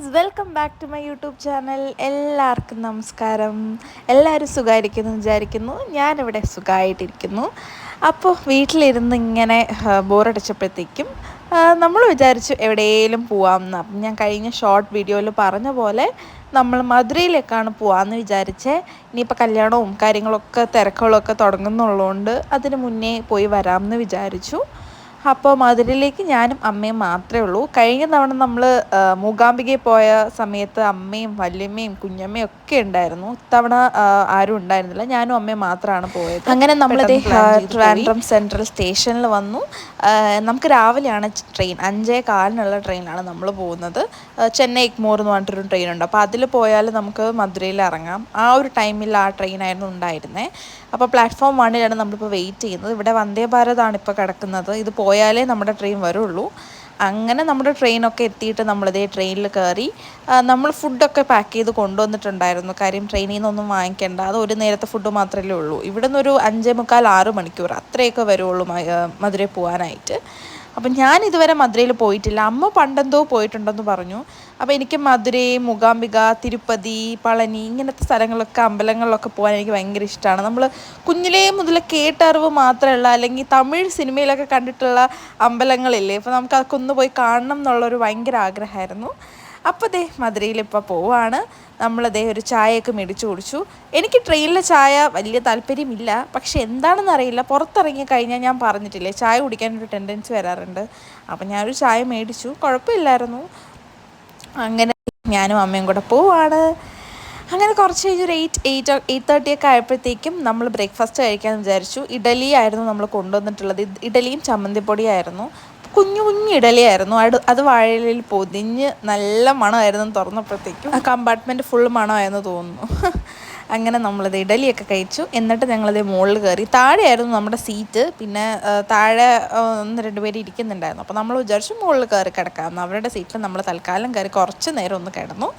Guys welcome back to my YouTube channel എല്ലാവർക്കും നമസ്കാരം. എല്ലാവരും സുഖമായിരിക്കുന്നു വിചാരിക്കുന്നു. ഞാനിവിടെ സുഖമായിട്ടിരിക്കുന്നു. അപ്പോൾ വീട്ടിലിരുന്ന് ഇങ്ങനെ ബോറടിച്ചപ്പോഴത്തേക്കും നമ്മൾ വിചാരിച്ചു എവിടെയെങ്കിലും പോവാമെന്ന്. അപ്പം ഞാൻ കഴിഞ്ഞ ഷോർട്ട് വീഡിയോയിൽ പറഞ്ഞ പോലെ നമ്മൾ മധുരയിലേക്കാണ് പോകാമെന്ന് വിചാരിച്ചേ. ഇനിയിപ്പോൾ കല്യാണവും കാര്യങ്ങളൊക്കെ തിരക്കുകളൊക്കെ തുടങ്ങുന്നുള്ളതുകൊണ്ട് അതിന് മുന്നേ പോയി വരാമെന്ന് വിചാരിച്ചു. അപ്പോൾ മധുരയിലേക്ക് ഞാനും അമ്മയും മാത്രമേ ഉള്ളൂ. കഴിഞ്ഞ തവണ നമ്മൾ മൂകാംബികയിൽ പോയ സമയത്ത് അമ്മയും വല്യമ്മയും കുഞ്ഞമ്മയും ഒക്കെ ഉണ്ടായിരുന്നു. ഇത്തവണ ആരും ഉണ്ടായിരുന്നില്ല. ഞാനും അമ്മയും മാത്രമാണ് പോയത്. അങ്ങനെ നമ്മൾ ട്രിവാൻഡ്രം സെൻട്രൽ സ്റ്റേഷനിൽ വന്നു. നമുക്ക് രാവിലെയാണ് ട്രെയിൻ അഞ്ചേ കാലിനുള്ള ട്രെയിനാണ് നമ്മൾ പോകുന്നത്. ചെന്നൈ എഗ്മോർ എന്ന് പറഞ്ഞിട്ടൊരു ട്രെയിൻ ഉണ്ട്. അപ്പോൾ അതിൽ പോയാൽ നമുക്ക് മധുരയിൽ ഇറങ്ങാം. ആ ഒരു ടൈമിൽ ആ ട്രെയിനായിരുന്നു ഉണ്ടായിരുന്നത് അപ്പോൾ പ്ലാറ്റ്ഫോം വണ്ണിലാണ് നമ്മളിപ്പോൾ വെയിറ്റ് ചെയ്യുന്നത്. ഇവിടെ വന്ദേ ഭാരതാണ് ഇപ്പോൾ കിടക്കുന്നത്. ഇത് പോയാലേ നമ്മുടെ ട്രെയിൻ വരുള്ളൂ. അങ്ങനെ നമ്മുടെ ട്രെയിനൊക്കെ എത്തിയിട്ട് നമ്മളിതേ ട്രെയിനിൽ കയറി നമ്മൾ ഫുഡൊക്കെ പാക്ക് ചെയ്ത് കൊണ്ടുവന്നിട്ടുണ്ടായിരുന്നു. കാര്യം ട്രെയിനിൽ നിന്നൊന്നും വാങ്ങിക്കേണ്ട. അത് ഒരു നേരത്തെ ഫുഡ് മാത്രമേ ഉള്ളൂ. ഇവിടെ നിന്നൊരു അഞ്ചേ മുക്കാൽ ആറ് മണിക്കൂർ അത്രയൊക്കെ വരുള്ളൂ മധുരയിൽ പോകാനായിട്ട് അപ്പം ഞാൻ ഇതുവരെ മധുരയിൽ പോയിട്ടില്ല. അമ്മ പണ്ടെന്തോ പോയിട്ടുണ്ടെന്ന് പറഞ്ഞു. അപ്പോൾ എനിക്ക് മധുരൈ മൂകാംബിക തിരുപ്പതി പളനി ഇങ്ങനത്തെ സ്ഥലങ്ങളൊക്കെ അമ്പലങ്ങളിലൊക്കെ പോകാൻ എനിക്ക് ഭയങ്കര ഇഷ്ടമാണ് നമ്മൾ കുഞ്ഞിലേ മുതൽ കേട്ടറിവ് മാത്രമല്ല അല്ലെങ്കിൽ തമിഴ് സിനിമയിലൊക്കെ കണ്ടിട്ടുള്ള അമ്പലങ്ങളില്ലേ അപ്പോൾ നമുക്ക് അതൊക്കെ ഒന്ന് പോയി കാണണം എന്നുള്ളൊരു ഭയങ്കര ആഗ്രഹമായിരുന്നു. അപ്പോൾ ദേ മധുരയിൽ ഇപ്പോൾ പോവാണ്. നമ്മളതേ ഒരു ചായയൊക്കെ മേടിച്ചു കുടിച്ചു. എനിക്ക് ട്രെയിനിലെ ചായ വലിയ താല്പര്യമില്ല. പക്ഷേ എന്താണെന്ന് അറിയില്ല പുറത്തിറങ്ങി കഴിഞ്ഞാൽ ഞാൻ പറഞ്ഞിട്ടില്ലേ ചായ കുടിക്കാനൊരു ടെൻഡൻസി വരാറുണ്ട്. അപ്പം ഞാനൊരു ചായ മേടിച്ചു. കുഴപ്പമില്ലായിരുന്നു. അങ്ങനെ ഞാനും അമ്മയും കൂടെ പോവാണ്. അങ്ങനെ കുറച്ച് കഴിഞ്ഞ് ഒരു എയ്റ്റ് എയ്റ്റ് എയ്റ്റ് തേർട്ടി ഒക്കെ ആയപ്പോഴത്തേക്കും നമ്മൾ ബ്രേക്ക്ഫാസ്റ്റ് കഴിക്കാൻ വിചാരിച്ചു. ഇഡലി ആയിരുന്നു നമ്മൾ കൊണ്ടുവന്നിട്ടുള്ളത്. ഇഡലിയും ചമ്മന്തിപ്പൊടിയായിരുന്നു. കുഞ്ഞു കുഞ്ഞു ഇഡലിയായിരുന്നു. അത് അത് വാഴയിലയിൽ പൊതിഞ്ഞ് നല്ല മണമായിരുന്നു തുറന്നപ്പോഴത്തേക്കും. ആ കമ്പാർട്ട്മെന്റ് ഫുൾ മണമായിരുന്നു തോന്നുന്നു. അങ്ങനെ നമ്മളത് ഇഡലിയൊക്കെ കഴിച്ചു. എന്നിട്ട് ഞങ്ങളത് മുകളിൽ കയറി. താഴെയായിരുന്നു നമ്മുടെ സീറ്റ് പിന്നെ താഴെ ഒന്ന് രണ്ട് പേര് ഇരിക്കുന്നുണ്ടായിരുന്നു. അപ്പോൾ നമ്മൾ വിചാരിച്ചു മുകളിൽ കയറി കിടക്കാമെന്ന്. അവരുടെ സീറ്റിൽ നമ്മൾ തൽക്കാലം കയറി കുറച്ച് നേരം ഒന്ന് കിടന്നു.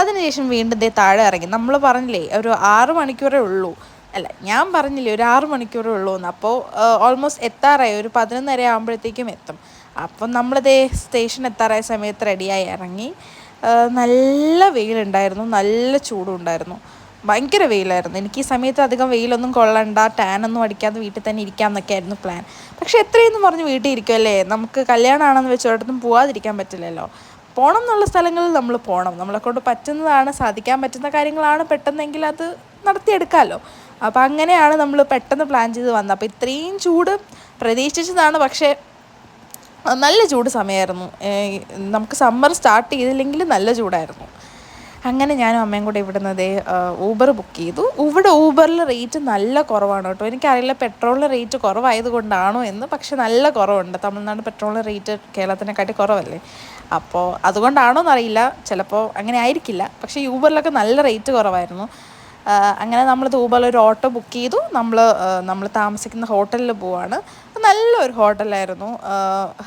അതിനുശേഷം വീണ്ടും ദേ താഴെ ഇറങ്ങി. നമ്മൾ പറഞ്ഞില്ലേ ഒരു ആറ് മണിക്കൂറേ ഉള്ളൂ. അല്ല ഞാൻ പറഞ്ഞില്ലേ ഒരു ആറ് മണിക്കൂറേ ഉള്ളൂ എന്ന്. അപ്പോൾ ഓൾമോസ്റ്റ് എത്താറായി. ഒരു പതിനൊന്നര ആകുമ്പോഴത്തേക്കും എത്തും. അപ്പം നമ്മളിതേ സ്റ്റേഷൻ എത്താറായ സമയത്ത് റെഡിയായി ഇറങ്ങി. നല്ല വെയിലുണ്ടായിരുന്നു. നല്ല ചൂടും ഉണ്ടായിരുന്നു. ഭയങ്കര വെയിലായിരുന്നു. എനിക്ക് ഈ സമയത്ത് അധികം വെയിലൊന്നും കൊള്ളണ്ട ടാനൊന്നും അടിക്കാതെ വീട്ടിൽ തന്നെ ഇരിക്കാം എന്നൊക്കെ ആയിരുന്നു പ്ലാൻ പക്ഷെ എത്രയെന്ന് പറഞ്ഞ് വീട്ടിൽ ഇരിക്കുമല്ലേ നമുക്ക് കല്യാണമാണെന്ന് വെച്ചോടത്തും പോവാതിരിക്കാൻ പറ്റില്ലല്ലോ. പോകണം എന്നുള്ള സ്ഥലങ്ങളിൽ നമ്മൾ പോകണം നമ്മളെ കൊണ്ട് പറ്റുന്നതാണ് സാധിക്കാൻ പറ്റുന്ന കാര്യങ്ങളാണ് പെട്ടെന്നെങ്കിൽ അത് നടത്തിയെടുക്കാമല്ലോ അപ്പോൾ അങ്ങനെയാണ് നമ്മൾ പെട്ടെന്ന് പ്ലാൻ ചെയ്ത് വന്നത്. അപ്പോൾ ഇത്രയും ചൂട് പ്രതീക്ഷിച്ചതാണ്. പക്ഷേ നല്ല ചൂട് സമയമായിരുന്നു. നമുക്ക് സമ്മർ സ്റ്റാർട്ട് ചെയ്തില്ലെങ്കിൽ നല്ല ചൂടായിരുന്നു. അങ്ങനെ ഞാനും അമ്മയും കൂടെ ഇവിടുന്ന് നിന്ന് ഊബർ ബുക്ക് ചെയ്തു. ഇവിടെ ഊബറിൽ റേറ്റ് നല്ല കുറവാണ് കേട്ടോ. എനിക്കറിയില്ല പെട്രോളിന്റെ റേറ്റ് കുറവായത് കൊണ്ടാണോ എന്ന് പക്ഷെ നല്ല കുറവുണ്ട്. തമിഴ്നാട് പെട്രോളിന്റെ റേറ്റ് കേരളത്തിനെക്കാട്ടി കുറവല്ലേ? അപ്പോൾ അതുകൊണ്ടാണോ എന്നറിയില്ല ചിലപ്പോൾ അങ്ങനെ ആയിരിക്കില്ല. പക്ഷേ യൂബറിലൊക്കെ നല്ല റേറ്റ് കുറവായിരുന്നു. അങ്ങനെ നമ്മൾ ഊബറിൽ ഒരു ഓട്ടോ ബുക്ക് ചെയ്തു. നമ്മൾ നമ്മൾ താമസിക്കുന്ന ഹോട്ടലിൽ പോവാണ്. നല്ലൊരു ഹോട്ടലായിരുന്നു.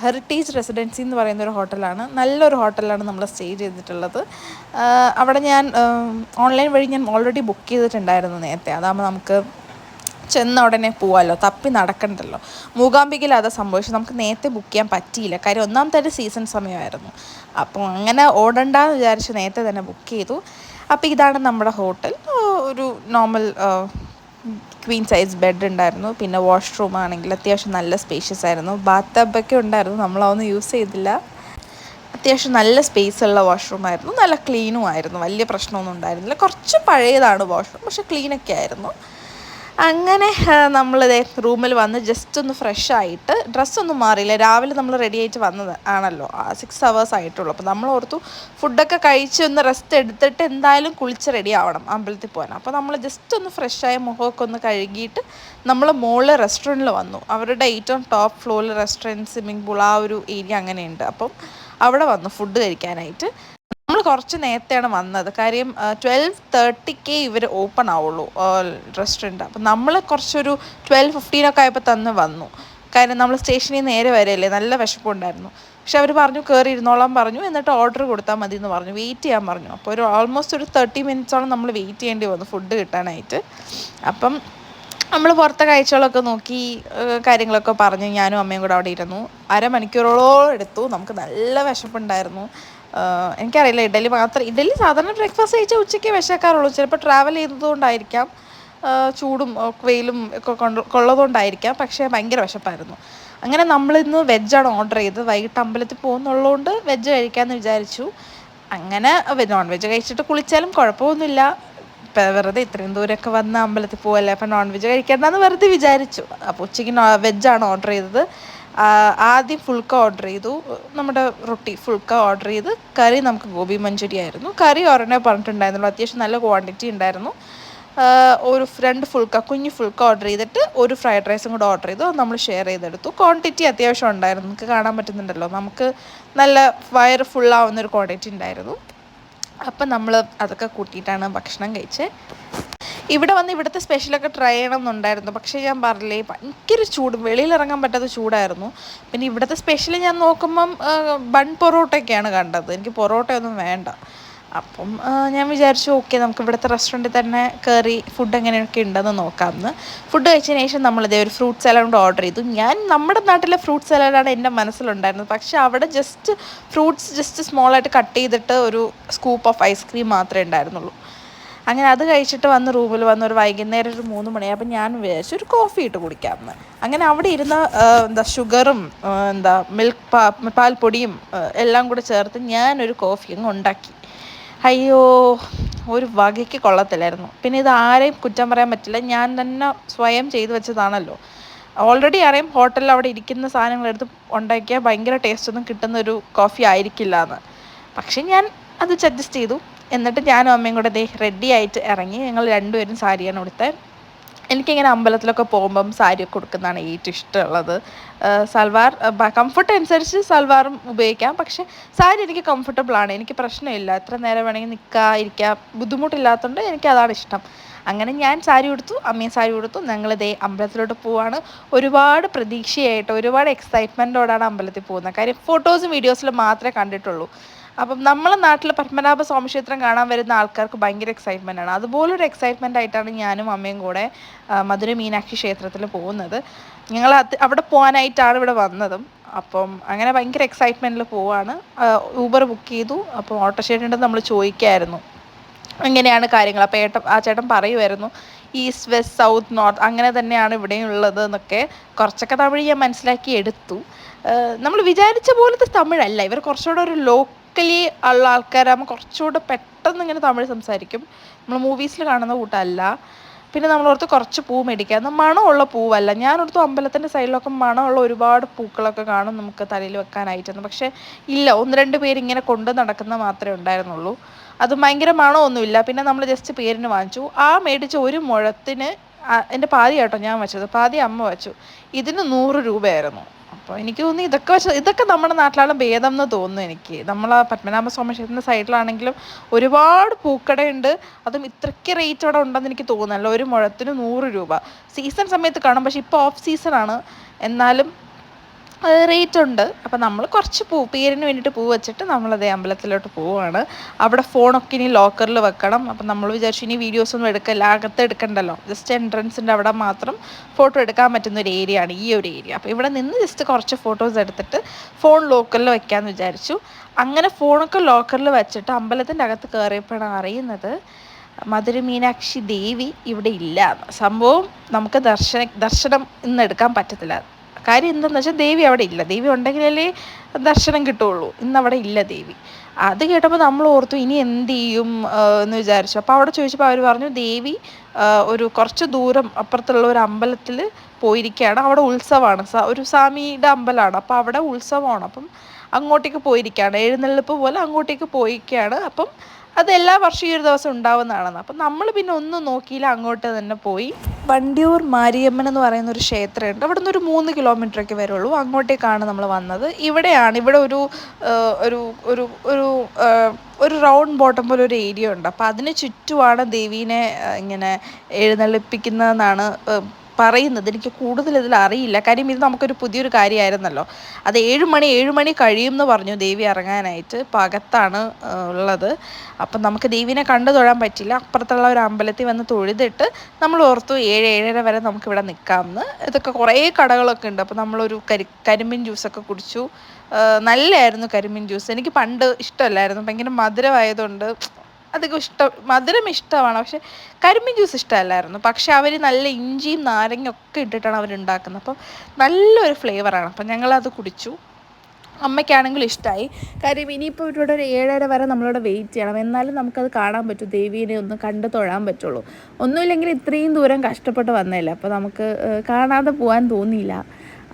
ഹെറിറ്റേജ് റെസിഡൻസി എന്ന് പറയുന്ന ഒരു ഹോട്ടലാണ്. നല്ലൊരു ഹോട്ടലാണ് നമ്മൾ സ്റ്റേ ചെയ്തിട്ടുള്ളത്. അവിടെ ഞാൻ ഓൺലൈൻ വഴി ഞാൻ ഓൾറെഡി ബുക്ക് ചെയ്തിട്ടുണ്ടായിരുന്നു നേരത്തെ. അതാകുമ്പോൾ നമുക്ക് ചെന്ന ഉടനെ പോവാമല്ലോ തപ്പി നടക്കണ്ടല്ലോ. മൂകാംബികയിൽ അത് സംഭവിച്ചു നമുക്ക് നേരത്തെ ബുക്ക് ചെയ്യാൻ പറ്റിയില്ല. കാര്യം ഒന്നാമത്തെ സീസൺ സമയമായിരുന്നു. അപ്പോൾ അങ്ങനെ ഓടണ്ടെന്ന് വിചാരിച്ച് നേരത്തെ തന്നെ ബുക്ക് ചെയ്തു. അപ്പോൾ ഇതാണ് നമ്മുടെ ഹോട്ടൽ. ഒരു നോർമൽ ക്വീൻ സൈസ് ബെഡ് ഉണ്ടായിരുന്നു. പിന്നെ വാഷ്റൂം ആണെങ്കിൽ അത്യാവശ്യം നല്ല സ്പേഷ്യസ് ആയിരുന്നു. ബാത്ത് ടബൊക്കെ ഉണ്ടായിരുന്നു. നമ്മളതൊന്നും യൂസ് ചെയ്തില്ല. അത്യാവശ്യം നല്ല സ്പേസ് ഉള്ള വാഷ്റൂം ആയിരുന്നു. നല്ല ക്ലീനും ആയിരുന്നു. വലിയ പ്രശ്നമൊന്നും ഉണ്ടായിരുന്നില്ല. കുറച്ച് പഴയതാണ് വാഷ്റൂം പക്ഷെ ക്ലീനൊക്കെ ആയിരുന്നു. അങ്ങനെ നമ്മളിതേ റൂമിൽ വന്ന് ജസ്റ്റ് ഒന്ന് ഫ്രഷ് ആയിട്ട് ഡ്രസ്സൊന്നും മാറിയില്ല. രാവിലെ നമ്മൾ റെഡി ആയിട്ട് വന്നത് ആണല്ലോ. സിക്സ് അവേഴ്സ് ആയിട്ടുള്ളൂ. അപ്പോൾ നമ്മൾ ഓർത്തു ഫുഡൊക്കെ കഴിച്ച് ഒന്ന് റെസ്റ്റ് എടുത്തിട്ട് എന്തായാലും കുളിച്ച് റെഡി ആവണം അമ്പലത്തിൽ പോകാൻ അപ്പോൾ നമ്മൾ ജസ്റ്റ് ഒന്ന് ഫ്രഷായ മുഖമൊക്കെ ഒന്ന് കഴുകിയിട്ട് നമ്മൾ മുകളിൽ റെസ്റ്റോറന്റിൽ വന്നു. അവരുടെ ഏറ്റവും ടോപ്പ് ഫ്ലോറിൽ റെസ്റ്റോറന്റ് സ്വിമ്മിംഗ് പൂൾ ആ ഒരു ഏരിയ അങ്ങനെയുണ്ട്. അപ്പം അവിടെ വന്നു ഫുഡ് കഴിക്കാനായിട്ട്. നമ്മൾ കുറച്ച് നേരത്തെയാണ് വന്നത്. കാര്യം ട്വൽവ് തേർട്ടിക്കേ ഇവർ ഓപ്പൺ ആവുള്ളൂ റെസ്റ്റോറന്റ് അപ്പം നമ്മൾ കുറച്ചൊരു ട്വൽവ് ഫിഫ്റ്റീനൊക്കെ ആയപ്പോൾ തന്നെ വന്നു. കാര്യം നമ്മൾ സ്റ്റേഷനിൽ നേരെ വരെയല്ലേ നല്ല വിശപ്പുണ്ടായിരുന്നു. പക്ഷെ അവർ പറഞ്ഞു കയറി ഇരുന്നോളാം പറഞ്ഞു. എന്നിട്ട് ഓർഡർ കൊടുത്താൽ മതി എന്ന് പറഞ്ഞു. വെയിറ്റ് ചെയ്യാൻ പറഞ്ഞു. അപ്പോൾ ഒരു ഓൾമോസ്റ്റ് ഒരു തേർട്ടി മിനിറ്റ്സോളം നമ്മൾ വെയിറ്റ് ചെയ്യേണ്ടി വന്നു ഫുഡ് കിട്ടാനായിട്ട്. അപ്പം നമ്മൾ പുറത്തെ കാഴ്ചകളൊക്കെ നോക്കി കാര്യങ്ങളൊക്കെ പറഞ്ഞ്. ഞാനും അമ്മയും കൂടെ അവിടെ ഇരുന്നു. അരമണിക്കൂറോളം എടുത്തു. നമുക്ക് നല്ല വിശപ്പുണ്ടായിരുന്നു. എനിക്കറിയില്ല. ഇഡലി മാത്രം ഇഡലി സാധാരണ ബ്രേക്ക്ഫാസ്റ്റ് കഴിച്ചാൽ ഉച്ചയ്ക്ക് വിശക്കാറുള്ളൂ. ചിലപ്പോൾ ട്രാവൽ ചെയ്തതുകൊണ്ടായിരിക്കാം. ചൂടും വെയിലും ഒക്കെ കൊണ്ട് കൊള്ളതുകൊണ്ടായിരിക്കാം. പക്ഷേ ഭയങ്കര വിശപ്പായിരുന്നു. അങ്ങനെ നമ്മളിന്ന് വെജാണ് ഓർഡർ ചെയ്തത്. വൈകിട്ട് അമ്പലത്തിൽ പോകുന്നുള്ളതുകൊണ്ട് വെജ് കഴിക്കാമെന്ന് വിചാരിച്ചു. അങ്ങനെ നോൺ വെജ് കഴിച്ചിട്ട് കുളിച്ചാലും കുഴപ്പമൊന്നുമില്ല. വെറുതെ ഇത്രയും ദൂരമൊക്കെ വന്ന് അമ്പലത്തിൽ പോകല്ലേ അപ്പം നോൺ വെജ് കഴിക്കേണ്ടെന്ന് വെറുതെ വിചാരിച്ചു. അപ്പോൾ ഉച്ചയ്ക്ക് വെജാണ് ഓർഡർ ചെയ്തത്. ആദ്യം ഫുൾക്ക ഓർഡർ ചെയ്തു. നമ്മുടെ റൊട്ടി ഫുൾക്ക ഓർഡർ ചെയ്ത് കറി നമുക്ക് ഗോബി മഞ്ചൂരി ആയിരുന്നു. കറി ഒരെണ്ണേ പറഞ്ഞിട്ടുണ്ടായിരുന്നുള്ളൂ. അത്യാവശ്യം നല്ല ക്വാണ്ടിറ്റി ഉണ്ടായിരുന്നു. ഒരു രണ്ട് ഫുൾക്ക കുഞ്ഞ് ഫുൾക്ക ഓർഡർ ചെയ്തിട്ട് ഒരു ഫ്രൈഡ് റൈസും കൂടെ ഓർഡർ ചെയ്തു. നമ്മൾ ഷെയർ ചെയ്തെടുത്തു. ക്വാണ്ടിറ്റി അത്യാവശ്യം ഉണ്ടായിരുന്നു. നമുക്ക് കാണാൻ പറ്റുന്നുണ്ടല്ലോ. നമുക്ക് നല്ല വയറ് ഫുള്ളാവുന്ന ഒരു ക്വാണ്ടിറ്റി ഉണ്ടായിരുന്നു. അപ്പം നമ്മൾ അതൊക്കെ കൂട്ടിയിട്ടാണ് ഭക്ഷണം കഴിച്ചത് ഇവിടെ വന്ന് ഇവിടുത്തെ സ്പെഷ്യലൊക്കെ ട്രൈ ചെയ്യണം എന്നുണ്ടായിരുന്നു പക്ഷേ ഞാൻ പറഞ്ഞില്ലേ ഭയങ്കര ചൂട്. വെളിയിലിറങ്ങാൻ പറ്റാത്ത ചൂടായിരുന്നു. പിന്നെ ഇവിടുത്തെ സ്പെഷ്യൽ ഞാൻ നോക്കുമ്പം ബൺ പൊറോട്ടയൊക്കെയാണ് കണ്ടത്. എനിക്ക് പൊറോട്ടയൊന്നും വേണ്ട. അപ്പം ഞാൻ വിചാരിച്ചു ഓക്കെ നമുക്ക് ഇവിടുത്തെ റെസ്റ്റോറന്റിൽ തന്നെ കയറി ഫുഡ് എങ്ങനെയൊക്കെ ഉണ്ടെന്ന് നോക്കാമെന്ന്. ഫുഡ് കഴിച്ചതിന് ശേഷം നമ്മളിതേ ഒരു ഫ്രൂട്ട് സലാഡ് ഓർഡർ ചെയ്തു. ഞാൻ നമ്മുടെ നാട്ടിലെ ഫ്രൂട്ട് സലാഡാണ് എന്റെ മനസ്സിലുണ്ടായിരുന്നത്. പക്ഷേ അവിടെ ജസ്റ്റ് ഫ്രൂട്ട്സ് ജസ്റ്റ് സ്മോളായിട്ട് കട്ട് ചെയ്തിട്ട് ഒരു സ്കൂപ്പ് ഓഫ് ഐസ്ക്രീം മാത്രമേ ഉണ്ടായിരുന്നുള്ളൂ. അങ്ങനെ അത് കഴിച്ചിട്ട് വന്ന് റൂമിൽ വന്ന് ഒരു വൈകുന്നേരം ഒരു മൂന്ന് മണി അപ്പം ഞാൻ വിചാരിച്ചു ഒരു കോഫി ഇട്ട് കുടിക്കാമെന്ന് അങ്ങനെ അവിടെ ഇരുന്ന എന്താ ഷുഗറും എന്താ മിൽക്ക് പാ പാൽപ്പൊടിയും എല്ലാം കൂടെ ചേർത്ത് ഞാനൊരു കോഫി അങ്ങ് ഉണ്ടാക്കി. അയ്യോ ഒരു വകയ്ക്ക് കൊള്ളത്തില്ലായിരുന്നു. പിന്നെ ഇത് ആരെയും കുറ്റം പറയാൻ പറ്റില്ല. ഞാൻ തന്നെ സ്വയം ചെയ്തു വെച്ചതാണല്ലോ. ഓൾറെഡി അറിയാം ഹോട്ടലിൽ അവിടെ ഇരിക്കുന്ന സാധനങ്ങൾ എടുത്ത് ഉണ്ടാക്കിയാൽ ഭയങ്കര ടേസ്റ്റ് ഒന്നും കിട്ടുന്ന ഒരു കോഫി ആയിരിക്കില്ല എന്ന്. പക്ഷേ ഞാൻ അത് അഡ്ജസ്റ്റ് ചെയ്തു. എന്നിട്ട് ഞാനും അമ്മയും കൂടെ ദേ റെഡി ആയിട്ട് ഇറങ്ങി. ഞങ്ങൾ രണ്ടുപേരും സാരിയാണ് കൊടുത്തത് എനിക്കിങ്ങനെ അമ്പലത്തിലൊക്കെ പോകുമ്പം സാരിയൊക്കെ കൊടുക്കുന്നതാണ് ഏറ്റവും ഇഷ്ടമുള്ളത്. സൽവാർ കംഫർട്ട് അനുസരിച്ച് സൽവാറും ഉപയോഗിക്കാം. പക്ഷെ സാരി എനിക്ക് കംഫർട്ടബിളാണ് എനിക്ക് പ്രശ്നമില്ല. എത്ര നേരം വേണമെങ്കിൽ നിൽക്കുക ഇരിക്കുക ബുദ്ധിമുട്ടില്ലാത്തതുകൊണ്ട് എനിക്ക് അതാണ് ഇഷ്ടം. അങ്ങനെ ഞാൻ സാരി കൊടുത്തു അമ്മയും സാരി കൊടുത്തു ഞങ്ങൾ ദേ അമ്പലത്തിലോട്ട് പോവാണ്. ഒരുപാട് പ്രതീക്ഷയായിട്ട് ഒരുപാട് എക്സൈറ്റ്മെന്റോടാണ് അമ്പലത്തിൽ പോകുന്നത്. കാര്യം ഫോട്ടോസും വീഡിയോസിലും മാത്രമേ കണ്ടിട്ടുള്ളൂ. അപ്പം നമ്മളെ നാട്ടിൽ പത്മനാഭ സ്വാമി ക്ഷേത്രം കാണാൻ വരുന്ന ആൾക്കാർക്ക് ഭയങ്കര എക്സൈറ്റ്മെന്റ് ആണ്. അതുപോലൊരു എക്സൈറ്റ്മെന്റ് ആയിട്ടാണ് ഞാനും അമ്മയും കൂടെ മധുര മീനാക്ഷി ക്ഷേത്രത്തിൽ പോകുന്നത്. ഞങ്ങൾ അവിടെ പോകാനായിട്ടാണ് ഇവിടെ വന്നതും. അപ്പം അങ്ങനെ ഭയങ്കര എക്സൈറ്റ്മെന്റിൽ പോവാണ്. ഊബർ ബുക്ക് ചെയ്തു. അപ്പോൾ ഓട്ടോ ചേട്ടന്റെ നമ്മൾ ചോദിക്കായിരുന്നു. എങ്ങനെയാണ് കാര്യങ്ങൾ. അപ്പോൾ ഏട്ടൻ ആ ചേട്ടൻ പറയുമായിരുന്നു ഈസ്റ്റ് വെസ്റ്റ് സൗത്ത് നോർത്ത് അങ്ങനെ തന്നെയാണ് ഇവിടെയുള്ളത് എന്നൊക്കെ. കുറച്ചൊക്കെ തമിഴ് ഞാൻ മനസ്സിലാക്കി എടുത്തു. നമ്മൾ വിചാരിച്ച പോലത്തെ തമിഴല്ല. ഇവർ കുറച്ചുകൂടെ ഒരു ലോ ലോക്കലി ഉള്ള ആൾക്കാരാകുമ്പോൾ കുറച്ചുകൂടെ പെട്ടെന്ന് ഇങ്ങനെ തമിഴ് സംസാരിക്കും. നമ്മൾ മൂവീസിൽ കാണുന്ന കൂട്ടമല്ല പിന്നെ നമ്മളോർത്ത് കുറച്ച് പൂ മേടിക്കുക അത് മണമുള്ള പൂവല്ല. ഞാനോർത്ത് അമ്പലത്തിന്റെ സൈഡിലൊക്കെ മണമുള്ള ഒരുപാട് പൂക്കളൊക്കെ കാണും നമുക്ക് തലയിൽ വെക്കാനായിട്ടെന്ന്. പക്ഷേ ഇല്ല ഒന്ന് രണ്ട് പേര് ഇങ്ങനെ കൊണ്ട് നടക്കുന്ന മാത്രമേ ഉണ്ടായിരുന്നുള്ളൂ. അത് ഭയങ്കര മണമൊന്നുമില്ല. പിന്നെ നമ്മൾ ജസ്റ്റ് പേരിന് വാങ്ങിച്ചു. ആ മേടിച്ച ഒരു മുഴത്തിന് എന്റെ പാതി കേട്ടോ ഞാൻ വെച്ചത്. പാതി അമ്മ വെച്ചു. ഇതിന് നൂറ് രൂപയായിരുന്നു. അപ്പോൾ എനിക്ക് തോന്നി ഇതൊക്കെ വെച്ച് ഇതൊക്കെ നമ്മുടെ നാട്ടിലാണ് ഭേദം എന്ന് തോന്നുന്നു എനിക്ക്. നമ്മൾ ആ പത്മനാഭ സ്വാമി ക്ഷേത്രത്തിന്റെ സൈഡിലാണെങ്കിലും ഒരുപാട് പൂക്കടയുണ്ട്. അതും ഇത്രയ്ക്ക് റേറ്റ് അവിടെ ഉണ്ടെന്ന് എനിക്ക് തോന്നുന്നല്ലോ ഒരു മുഴത്തിന് നൂറ് രൂപ. സീസൺ സമയത്ത് കാണും. പക്ഷേ ഇപ്പോൾ ഓഫ് സീസൺ ആണ്. എന്നാലും റേറ്റ് ഉണ്ട് അപ്പം നമ്മൾ കുറച്ച് പൂ പേരിന് വേണ്ടിയിട്ട് പൂ വെച്ചിട്ട് നമ്മളത് അമ്പലത്തിലോട്ട് പോവുകയാണ്. അവിടെ ഫോണൊക്കെ ഇനി ലോക്കറിൽ വെക്കണം. അപ്പം നമ്മൾ വിചാരിച്ചു ഇനി വീഡിയോസൊന്നും എടുക്കില്ല അകത്ത് എടുക്കണ്ടല്ലോ. ജസ്റ്റ് എൻട്രൻസിന്റെ അവിടെ മാത്രം ഫോട്ടോ എടുക്കാൻ പറ്റുന്ന ഒരു ഏരിയ ആണ് ഈ ഒരു ഏരിയ അപ്പോൾ ഇവിടെ നിന്ന് ജസ്റ്റ് കുറച്ച് ഫോട്ടോസ് എടുത്തിട്ട് ഫോൺ ലോക്കറിൽ വെക്കാമെന്ന് വിചാരിച്ചു. അങ്ങനെ ഫോണൊക്കെ ലോക്കറിൽ വെച്ചിട്ട് അമ്പലത്തിന്റെ അകത്ത് കയറിയപ്പോഴാണ് അറിയുന്നത് മധുര മീനാക്ഷി ദേവി ഇവിടെ ഇല്ല. സംഭവം നമുക്ക് ദർശന ദർശനം ഇന്ന് എടുക്കാൻ പറ്റത്തില്ല. കാര്യം എന്താണെന്ന് വെച്ചാൽ ദേവി അവിടെ ഇല്ല. ദേവി ഉണ്ടെങ്കിലല്ലേ ദർശനം കിട്ടുള്ളൂ. ഇന്ന് അവിടെ ഇല്ല ദേവി. അത് കേട്ടപ്പോൾ നമ്മൾ ഓർത്തു ഇനി എന്ത് ചെയ്യും എന്ന് വിചാരിച്ചു. അപ്പോൾ അവിടെ ചോദിച്ചപ്പോൾ അവർ പറഞ്ഞു ദേവി ഒരു കുറച്ച് ദൂരം അപ്പുറത്തുള്ള ഒരു അമ്പലത്തിൽ പോയിരിക്കുകയാണ് അവിടെ ഉത്സവമാണ് ഒരു സ്വാമിയുടെ അമ്പലമാണ്. അപ്പോൾ അവിടെ ഉത്സവമാണ്. അപ്പം അങ്ങോട്ടേക്ക് പോയിരിക്കുകയാണ് എഴുന്നള്ളിപ്പ് പോലെ അങ്ങോട്ടേക്ക് പോയിരിക്കുകയാണ് അപ്പം അത് എല്ലാ വർഷവും ഒരു ദിവസം ഉണ്ടാവുന്നതാണെന്ന്. അപ്പം നമ്മൾ പിന്നെ ഒന്നും നോക്കിയില്ല അങ്ങോട്ട് തന്നെ പോയി. വണ്ടിയൂർ മാരിയമ്മൻ എന്ന് പറയുന്ന ഒരു ക്ഷേത്രമുണ്ട്. അവിടെ നിന്ന് ഒരു മൂന്ന് കിലോമീറ്റർ ഒക്കെ വരുള്ളൂ. അങ്ങോട്ടേക്കാണ് നമ്മൾ വന്നത്. ഇവിടെയാണ് ഇവിടെ ഒരു ഒരു ഒരു ഒരു ഒരു റൗണ്ട് ബോട്ടം പോലെ ഒരു ഏരിയ ഉണ്ട്. അപ്പോൾ അതിന് ചുറ്റുമാണ് ദേവീനെ ഇങ്ങനെ എഴുന്നള്ളിപ്പിക്കുന്നതെന്നാണ് പറയുന്നത് എനിക്ക് കൂടുതൽ ഇതിൽ അറിയില്ല. കാര്യം ഇത് നമുക്കൊരു പുതിയൊരു കാര്യമായിരുന്നല്ലോ. അത് ഏഴ് മണി ഏഴ് മണി കഴിയും എന്ന് പറഞ്ഞു ദേവി ഇറങ്ങാനായിട്ട്. പകത്താണ് ഉള്ളത്. അപ്പം നമുക്ക് ദേവിനെ കണ്ടു തൊഴാൻ പറ്റില്ല. അപ്പുറത്തുള്ള ഒരു അമ്പലത്തിൽ വന്ന് തൊഴുതിട്ട് നമ്മൾ ഓർത്തു ഏഴ് ഏഴര വരെ നമുക്കിവിടെ നിൽക്കാമെന്ന്. ഇതൊക്കെ കുറേ കടകളൊക്കെ ഉണ്ട്. അപ്പോൾ നമ്മളൊരു കരി കരിമ്പിൻ ജ്യൂസൊക്കെ കുടിച്ചു. നല്ലതായിരുന്നു കരിമ്പിൻ ജ്യൂസ്. എനിക്ക് പണ്ട് ഇഷ്ടമല്ലായിരുന്നു. ഭയങ്കര മധുരമായതുകൊണ്ട് അധികം ഇഷ്ടം മധുരം ഇഷ്ടമാണ്. പക്ഷെ കരിമ്പിൻ ജ്യൂസ് ഇഷ്ടമല്ലായിരുന്നു. പക്ഷെ അവർ നല്ല ഇഞ്ചിയും നാരങ്ങയും ഒക്കെ ഇട്ടിട്ടാണ് അവർ ഉണ്ടാക്കുന്നത്. അപ്പം നല്ലൊരു ഫ്ലേവറാണ് അപ്പം ഞങ്ങളത് കുടിച്ചു. അമ്മയ്ക്കാണെങ്കിലും ഇഷ്ടമായി കാര്യം ഇനിയിപ്പോൾ ഇവിടെ ഒരു ഏഴര വരെ നമ്മളിവിടെ വെയിറ്റ് ചെയ്യണം. എന്നാലും നമുക്കത് കാണാൻ പറ്റും. ദേവീനെ ഒന്ന് കണ്ടു തൊഴാൻ പറ്റുള്ളൂ. ഒന്നുമില്ലെങ്കിൽ ഇത്രയും ദൂരം കഷ്ടപ്പെട്ട് വന്നതല്ലേ? അപ്പോൾ നമുക്ക് കാണാതെ പോകാൻ തോന്നിയില്ല.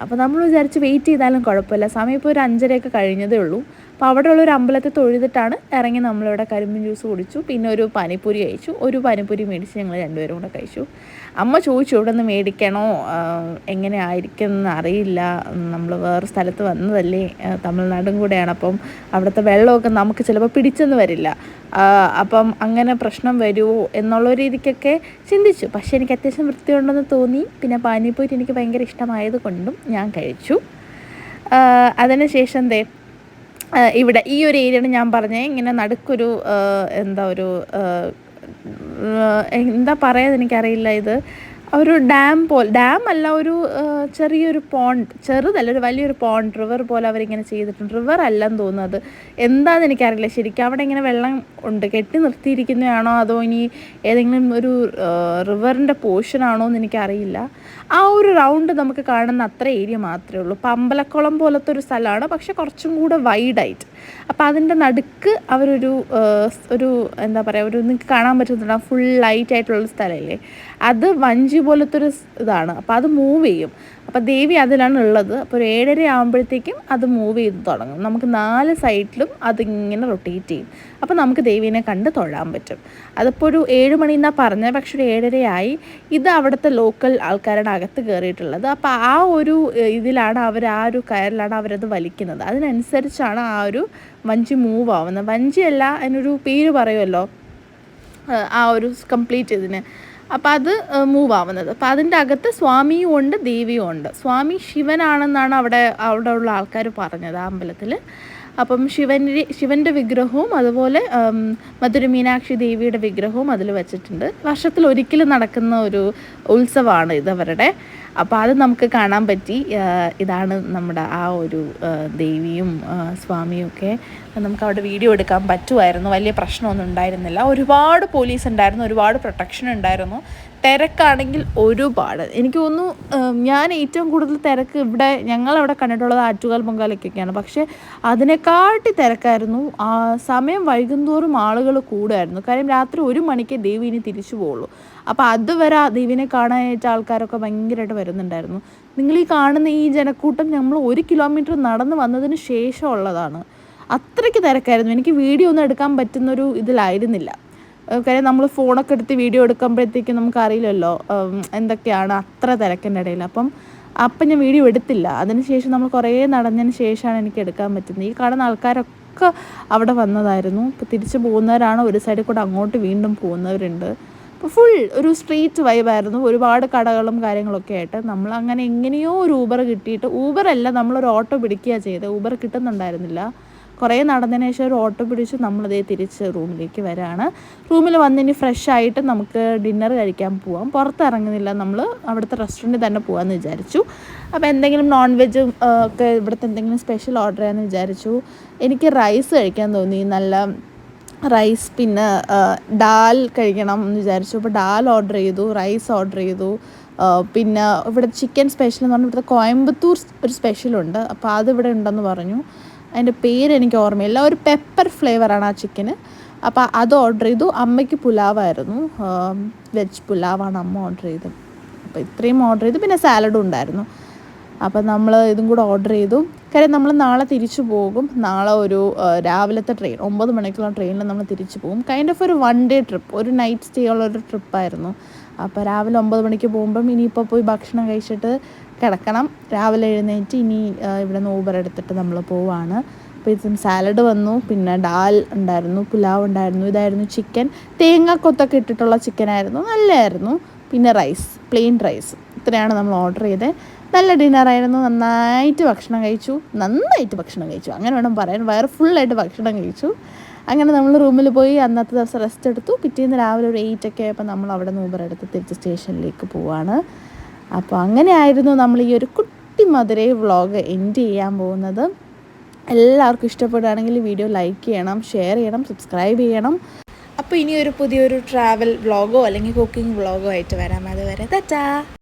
അപ്പോൾ നമ്മൾ വിചാരിച്ച് വെയിറ്റ് ചെയ്താലും കുഴപ്പമില്ല. സമയം ഇപ്പോൾ ഒരു അഞ്ചരയൊക്കെ കഴിഞ്ഞതേ ഉള്ളൂ. അപ്പോൾ അവിടെയുള്ള ഒരു അമ്പലത്തിൽ തൊഴുതിട്ടാണ് ഇറങ്ങി നമ്മളിവിടെ കരിമ്പിൻ ജ്യൂസ് കുടിച്ചു. പിന്നെ ഒരു പാനിപ്പൂരി കഴിച്ചു. ഒരു പാനിപ്പൂരി മേടിച്ച് ഞങ്ങൾ രണ്ടുപേരും കൂടെ കഴിച്ചു. അമ്മ ചോദിച്ചു ഇവിടെ നിന്ന് മേടിക്കണോ എങ്ങനെ ആയിരിക്കും എന്ന് അറിയില്ല. നമ്മൾ വേറെ സ്ഥലത്ത് വന്നതല്ലേ. തമിഴ്നാടും കൂടെയാണ്. അപ്പം അവിടുത്തെ വെള്ളമൊക്കെ നമുക്ക് ചിലപ്പോൾ പിടിച്ചെന്ന് വരില്ല. അപ്പം അങ്ങനെ പ്രശ്നം വരുമോ എന്നുള്ള രീതിക്കൊക്കെ ചിന്തിച്ചു. പക്ഷേ എനിക്ക് അത്യാവശ്യം വൃത്തിയുണ്ടെന്ന് തോന്നി. പിന്നെ പാനിപ്പൂരി എനിക്ക് ഭയങ്കര ഇഷ്ടമായത് കൊണ്ടും ഞാൻ കഴിച്ചു. അതിനുശേഷം ദേ ഇവിടെ ഈ ഒരു ഏരിയയാണ് ഞാൻ പറഞ്ഞത് ഇങ്ങനെ നടുക്കൊരു എന്താ ഒരു എന്താ പറയാതെനിക്കറിയില്ല ഇത്. ഒരു ഡാം പോലെ ഡാം അല്ല ഒരു ചെറിയൊരു പോണ്ട് ചെറുതല്ല ഒരു വലിയൊരു പോണ്ട് റിവർ പോലെ അവരിങ്ങനെ ചെയ്തിട്ടുണ്ട്. റിവർ അല്ലെന്ന് തോന്നുന്നത്. എന്താണെന്ന് എനിക്കറിയില്ല. ശരിക്കും അവിടെ ഇങ്ങനെ വെള്ളം ഉണ്ട്. കെട്ടി നിർത്തിയിരിക്കുന്നതാണോ? അതോ ഇനി ഏതെങ്കിലും ഒരു റിവറിന്റെ പോർഷനാണോ എന്ന് എനിക്കറിയില്ല. ആ ഒരു റൗണ്ട് നമുക്ക് കാണുന്ന അത്ര ഏരിയ മാത്രമേ ഉള്ളൂ. പമ്പലക്കുളം പോലത്തെ ഒരു സ്ഥലമാണ്. പക്ഷെ കുറച്ചും കൂടെ വൈഡായിട്ട്. അപ്പോൾ അതിന്റെ നടുക്ക് അവരൊരു ഒരു എന്താ പറയുക ഒരു നിങ്ങൾക്ക് കാണാൻ പറ്റുന്നുണ്ട് ഫുൾ ലൈറ്റ് ആയിട്ടുള്ള സ്ഥലമല്ലേ അത് വഞ്ചി പോലത്തെ ഒരു ഇതാണ്. അപ്പോൾ അത് മൂവ് ചെയ്യും. അപ്പോൾ ദേവി അതിലാണ് ഉള്ളത്. അപ്പോൾ ഒരു ഏഴര ആകുമ്പോഴത്തേക്കും അത് മൂവ് ചെയ്ത് തുടങ്ങും. നമുക്ക് നാല് സൈഡിലും അതിങ്ങനെ റൊട്ടേറ്റ് ചെയ്യും. അപ്പോൾ നമുക്ക് ദേവീനെ കണ്ട് തൊഴാൻ പറ്റും. അതിപ്പോൾ ഒരു ഏഴ് മണി എന്നാണ് പറഞ്ഞത് പക്ഷെ ഒരു ഏഴരയായി. ഇത് അവിടുത്തെ ലോക്കൽ ആൾക്കാരുടെ അകത്ത് കയറിയിട്ടുള്ളത് അപ്പോൾ ആ ഒരു ഇതിലാണ് അവർ ആ ഒരു കയറിലാണ് അവരത് വലിക്കുന്നത്. അതിനനുസരിച്ചാണ് ആ ഒരു വഞ്ചി മൂവ് ആവുന്നത്. വഞ്ചിയല്ല അതിനൊരു പേര് പറയുമല്ലോ. ആ ഒരു കംപ്ലീറ്റ് ഇതിന്. അപ്പം അത് മൂവ് ആവുന്നത്. അപ്പം അതിന്റെ അകത്ത് സ്വാമിയും ഉണ്ട് ദേവിയും ഉണ്ട്. സ്വാമി ശിവനാണെന്നാണ് അവിടെ അവിടെ ഉള്ള ആൾക്കാർ പറഞ്ഞത് ആ അമ്പലത്തിൽ അപ്പം ശിവന്റെ ശിവന്റെ വിഗ്രഹവും അതുപോലെ മധുര മീനാക്ഷി ദേവിയുടെ വിഗ്രഹവും അതിൽ വെച്ചിട്ടുണ്ട്. വർഷത്തിൽ ഒരിക്കലും നടക്കുന്ന ഒരു ഉത്സവമാണ് ഇത് അവരുടെ. അപ്പോൾ അത് നമുക്ക് കാണാൻ പറ്റി. ഇതാണ് നമ്മുടെ ആ ഒരു ദേവിയും സ്വാമിയും ഒക്കെ. നമുക്ക് അവിടെ വീഡിയോ എടുക്കാൻ പറ്റുമായിരുന്നു. വലിയ പ്രശ്നമൊന്നും ഉണ്ടായിരുന്നില്ല. ഒരുപാട് പോലീസ് ഉണ്ടായിരുന്നു. ഒരുപാട് പ്രൊട്ടക്ഷൻ ഉണ്ടായിരുന്നു. തിരക്കാണെങ്കിൽ ഒരുപാട്. എനിക്ക് തോന്നുന്നു ഞാൻ ഏറ്റവും കൂടുതൽ തിരക്ക് ഇവിടെ ഞങ്ങളവിടെ കണ്ടിട്ടുള്ളത് ആറ്റുകാൽ പൊങ്കാലയ്ക്കൊക്കെയാണ്. പക്ഷേ അതിനെക്കാട്ടി തിരക്കായിരുന്നു സമയം വൈകുന്തോറും ആളുകൾ കൂടുമായിരുന്നു. കാര്യം രാത്രി ഒരു മണിക്ക് ദേവി ഇനി തിരിച്ചു പോവുള്ളൂ. അപ്പോൾ അതുവരെ ദേവിനെ കാണാനായിട്ട് ആൾക്കാരൊക്കെ ഭയങ്കരമായിട്ട് വരുന്നുണ്ടായിരുന്നു. നിങ്ങൾ ഈ കാണുന്ന ഈ ജനക്കൂട്ടം നമ്മൾ ഒരു കിലോമീറ്റർ നടന്ന് വന്നതിന് ശേഷമുള്ളതാണ്. അത്രയ്ക്ക് തിരക്കായിരുന്നു. എനിക്ക് വീഡിയോ ഒന്നും എടുക്കാൻ പറ്റുന്നൊരു ഇതിലായിരുന്നില്ല. കാര്യം നമ്മൾ ഫോണൊക്കെ എടുത്ത് വീഡിയോ എടുക്കുമ്പോഴത്തേക്കും നമുക്കറിയില്ലല്ലോ എന്തൊക്കെയാണ് അത്ര തിരക്കിന്റെ ഇടയിൽ. അപ്പം അപ്പം ഞാൻ വീഡിയോ എടുത്തില്ല. അതിനുശേഷം നമ്മൾ കുറേ നടന്നതിന് ശേഷമാണ് എനിക്ക് എടുക്കാൻ പറ്റുന്നത്. ഈ കാണുന്ന ആൾക്കാരൊക്കെ അവിടെ വന്നതായിരുന്നു. ഇപ്പോൾ തിരിച്ചു പോകുന്നവരാണ് ഒരു സൈഡിൽ കൂടെ അങ്ങോട്ട് വീണ്ടും പോകുന്നവരുണ്ട്. അപ്പോൾ ഫുൾ ഒരു സ്ട്രീറ്റ് വൈബായിരുന്നു ഒരുപാട് കടകളും കാര്യങ്ങളൊക്കെ ആയിട്ട് നമ്മൾ അങ്ങനെ എങ്ങനെയോ ഒരു ഊബർ കിട്ടിയിട്ട് ഊബറല്ല നമ്മളൊരു ഓട്ടോ പിടിക്കുക ചെയ്തത്. ഊബർ കിട്ടുന്നുണ്ടായിരുന്നില്ല. കുറേ നടന്നതിന് ശേഷം ഒരു ഓട്ടോ പിടിച്ച് നമ്മളതേ തിരിച്ച് റൂമിലേക്ക് വരാണ്. റൂമിൽ വന്നിനി ഫ്രഷ് ആയിട്ട് നമുക്ക് ഡിന്നർ കഴിക്കാൻ പോവാം. പുറത്തിറങ്ങുന്നില്ല. നമ്മൾ അവിടുത്തെ റെസ്റ്റോറന്റിൽ തന്നെ പോകാമെന്ന് വിചാരിച്ചു. അപ്പോൾ എന്തെങ്കിലും നോൺ വെജും ഒക്കെ ഇവിടുത്തെ എന്തെങ്കിലും സ്പെഷ്യൽ ഓർഡർ ചെയ്യാമെന്ന് വിചാരിച്ചു. എനിക്ക് റൈസ് കഴിക്കാൻ തോന്നി. നല്ല റൈസ് പിന്നെ ഡാൽ കഴിക്കണം എന്ന് വിചാരിച്ചു. അപ്പോൾ ഡാൽ ഓർഡർ ചെയ്തു റൈസ് ഓർഡർ ചെയ്തു. പിന്നെ ഇവിടെ ചിക്കൻ സ്പെഷ്യൽ എന്ന് പറഞ്ഞാൽ ഇവിടുത്തെ കോയമ്പത്തൂർ ഒരു സ്പെഷ്യലുണ്ട് അപ്പോൾ അത് ഇവിടെ ഉണ്ടെന്ന് പറഞ്ഞു. അതിന്റെ പേര് എനിക്ക് ഓർമ്മയില്ല. ഒരു പെപ്പർ ഫ്ലേവറാണ് ആ ചിക്കന് അപ്പോൾ അത് ഓർഡർ ചെയ്തു. അമ്മയ്ക്ക് പുലാവായിരുന്നു. വെജ് പുലാവാണ് അമ്മ ഓർഡർ ചെയ്തത്. അപ്പോൾ ഇത്രയും ഓർഡർ ചെയ്തു. പിന്നെ സാലഡും ഉണ്ടായിരുന്നു. അപ്പോൾ നമ്മൾ ഇതും കൂടെ ഓർഡർ ചെയ്തു. കാര്യം നമ്മൾ നാളെ തിരിച്ചു പോകും. നാളെ ഒരു രാവിലത്തെ ട്രെയിൻ ഒമ്പത് മണിക്കുള്ള ട്രെയിനിൽ നമ്മൾ തിരിച്ചു പോകും. കൈൻഡ് ഓഫ് ഒരു വൺ ഡേ ട്രിപ്പ് ഒരു നൈറ്റ് സ്റ്റേ ഉള്ള ഒരു ട്രിപ്പായിരുന്നു അപ്പോൾ രാവിലെ ഒമ്പത് മണിക്ക് പോകുമ്പം ഇനിയിപ്പോൾ പോയി ഭക്ഷണം കഴിച്ചിട്ട് കിടക്കണം. രാവിലെ എഴുന്നേറ്റ് ഇനി ഇവിടെ നിന്ന് ഊബർ എടുത്തിട്ട് നമ്മൾ പോവാണ്. അപ്പോൾ ഇതും സാലഡ് വന്നു പിന്നെ ഡാൽ ഉണ്ടായിരുന്നു പുലാവ് ഉണ്ടായിരുന്നു ഇതായിരുന്നു ചിക്കൻ തേങ്ങ കൊത്തൊക്കെ ഇട്ടിട്ടുള്ള ചിക്കനായിരുന്നു നല്ലതായിരുന്നു പിന്നെ റൈസ് പ്ലെയിൻ റൈസ് ഇത്രയാണ് നമ്മൾ ഓർഡർ ചെയ്തത് നല്ല ഡിന്നറായിരുന്നു നന്നായിട്ട് ഭക്ഷണം കഴിച്ചു നന്നായിട്ട് ഭക്ഷണം കഴിച്ചു. അങ്ങനെ വേണം പറയാൻ വയറ് ഫുള്ളായിട്ട് ഭക്ഷണം കഴിച്ചു. അങ്ങനെ നമ്മൾ റൂമിൽ പോയി അന്നത്തെ ദിവസം റെസ്റ്റ് എടുത്തു. പിറ്റേന്ന് രാവിലെ ഒരു എയ്റ്റ് ഒക്കെ ആയപ്പോൾ നമ്മൾ അവിടെ നിന്ന് ഊബർ എടുത്ത് തിരിച്ച് സ്റ്റേഷനിലേക്ക് പോവാണ്. അപ്പോൾ അങ്ങനെയായിരുന്നു നമ്മൾ ഈ ഒരു കുട്ടി മധുരൈ വ്ളോഗ് എൻഡ് ചെയ്യാൻ പോകുന്നത്. എല്ലാവർക്കും ഇഷ്ടപ്പെടുകയാണെങ്കിൽ വീഡിയോ ലൈക്ക് ചെയ്യണം ഷെയർ ചെയ്യണം സബ്സ്ക്രൈബ് ചെയ്യണം. അപ്പോൾ ഇനി ഒരു പുതിയൊരു ട്രാവൽ വ്ളോഗോ അല്ലെങ്കിൽ കുക്കിംഗ് വ്ളോഗോ ആയിട്ട് വരാം. അതുവരെ തറ്റാ